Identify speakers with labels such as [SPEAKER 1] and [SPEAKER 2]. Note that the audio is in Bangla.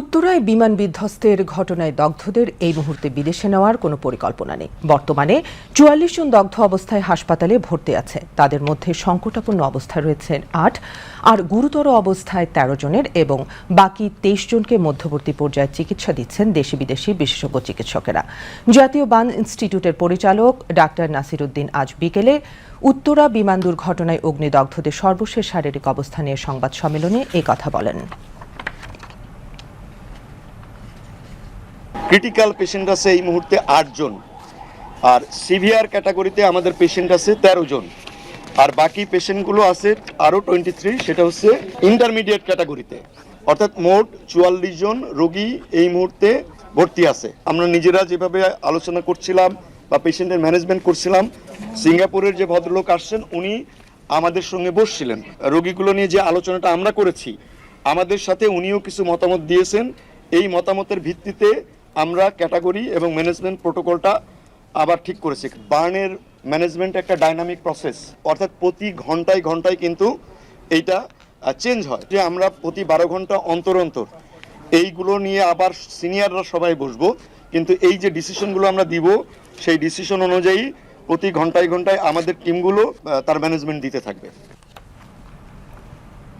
[SPEAKER 1] উত্তরায় বিমান বিধ্বস্তের ঘটনায় দগ্ধদের এই মুহূর্তে বিদেশে নেওয়ার কোনো পরিকল্পনা নেই। বর্তমানে চুয়াল্লিশ জন দগ্ধ অবস্থায় হাসপাতালে ভর্তি আছে। তাদের মধ্যে সংকটাপন্ন অবস্থায় রয়েছেন আট, আর গুরুতর অবস্থায় তেরো জনের এবং বাকি তেইশ জনকে মধ্যবর্তী পর্যায়ে চিকিৎসা দিচ্ছেন দেশি বিদেশি বিশেষজ্ঞ চিকিৎসকেরা। জাতীয় বান ইনস্টিটিউটের পরিচালক ডাক্তার নাসিরুদ্দিন আজ বিকেলে উত্তরা বিমান দুর্ঘটনায় অগ্নিদগ্ধদের সর্বশেষ শারীরিক অবস্থা নিয়ে সংবাদ সম্মেলনে এই কথা বলেন।
[SPEAKER 2] ক্রিটিক্যাল পেশেন্ট আছে এই মুহূর্তে আটজন। আর সিভিয়ার ক্যাটাগরিতে আমাদের পেশেন্ট আছে তেরো জন আর বাকি পেশেন্টগুলো আছে আরও টোয়েন্টি থ্রি সেটা হচ্ছে ইন্টারমিডিয়েট ক্যাটাগরিতে অর্থাৎ মোট চুয়াল্লিশ জন রোগী এই মুহূর্তে ভর্তি আছে। আমরা নিজেরা যেভাবে আলোচনা করছিলাম বা পেশেন্টের ম্যানেজমেন্ট করছিলাম, সিঙ্গাপুরের যে ভদ্রলোক আসছেন, উনি আমাদের সঙ্গে বসছিলেন। রোগীগুলো নিয়ে যে আলোচনাটা আমরা করেছি, আমাদের সাথে উনিও কিছু মতামত দিয়েছেন। এই মতামতের ভিত্তিতে আমরা ক্যাটাগরি এবং ম্যানেজমেন্ট প্রোটোকলটা আবার ঠিক করেছি। বার্নের ম্যানেজমেন্ট একটা ডাইনামিক প্রসেস, অর্থাৎ প্রতি ঘন্টায় ঘন্টায় কিন্তু এইটা চেঞ্জ হয়। যে আমরা প্রতি বারো ঘণ্টা অন্তর অন্তর এইগুলো নিয়ে আবার সিনিয়ররা সবাই বসবো, কিন্তু এই যে ডিসিশনগুলো আমরা দিব, সেই ডিসিশন অনুযায়ী প্রতি ঘন্টায় ঘন্টায় আমাদের টিমগুলো তার ম্যানেজমেন্ট দিতে থাকবে।